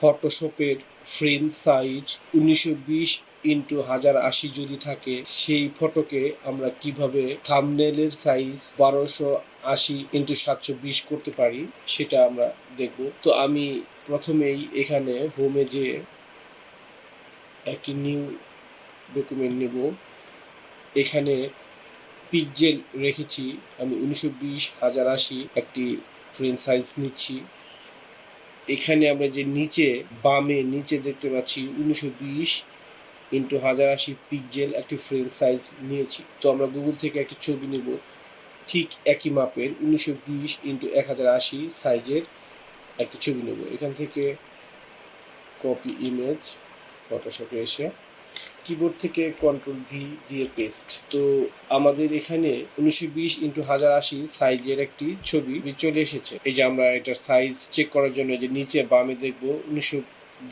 ফটোশপের frame size উনিশশো বিশ into হাজার আশি যদি থাকে, সেই ফটোকে আমরা কীভাবে থামনেলের সাইজ বারোশো আশি ইন্টু সাতশো বিশ করতে পারি, সেটা আমরা দেখব। তো আমি প্রথমেই এখানে হোমে যে একটি নিউ ডকুমেন্ট নেব, এখানে পিকজেল রেখেছি, আমি উনিশশো বিশ হাজার আশি একটি ফ্রেম সাইজ নিচ্ছি। এখানে আমরা যে নিচে, বামে নিচে দেখতে পাচ্ছি উনিশশো বিশ ইন্টু হাজার আশি পিকজেল একটি ফ্রেম সাইজ নিয়েছি। তো আমরা গুগল থেকে একটি ছবি নেব। ঠিক একই মাপের উনিশশো বিশ ইন্টু এক হাজার আশি সাইজের একটি ছবি নেব। এখান থেকে কপি ইমেজ ফটোশপে এসে কিবোর্ড থেকে কন্ট্রোল ভি দিয়ে পেস্ট তো আমাদের এখানে উনিশশো বিশ ইন্টু হাজার আশি সাইজের একটি ছবি চলে এসেছে। এই যে আমরা এটার সাইজ চেক করার জন্য যে নিচে বামে দেখব, উনিশশো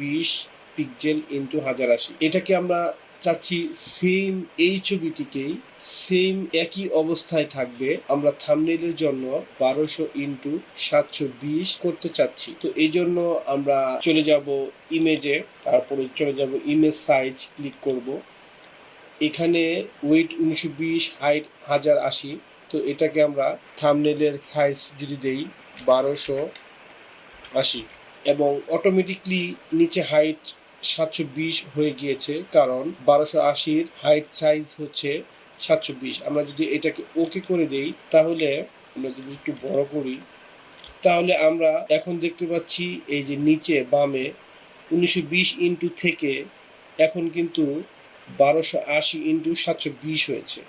বিশ পিকজেল ইন্টু হাজার আশি। এটাকে আমরা চাচ্ছি সেম এই ছবিটিকেই সেম একই অবস্থায় থাকবে। আমরা থামনেলের জন্য বারোশো ইন্টু সাতশো বিশ করতে চাচ্ছি। তো এই জন্য আমরা চলে যাব ইমেজে তারপরে চলে যাব ইমেজ সাইজ ক্লিক করব। এখানে ওয়েট উনিশশো বিশ হাইট হাজার আশি। তো এটাকে আমরা থামনেলের সাইজ যদি দেই, বারোশো আশি। এবং অটোমেটিকলি নিচে হাইট সাতশো বিশ হয়ে গিয়েছে, কারণ বারোশো আশির হাইট সাইজ হচ্ছে সাতশো বিশ আমরা যদি এটাকে ওকে করে দেই, তাহলে আমরা যদি একটু বড় করি, তাহলে আমরা এখন দেখতে পাচ্ছি এই যে নিচে বামে উনিশশো বিশ ইন্টু থেকে এখন কিন্তু বারোশো আশি ইন্টু সাতশো বিশ হয়েছে।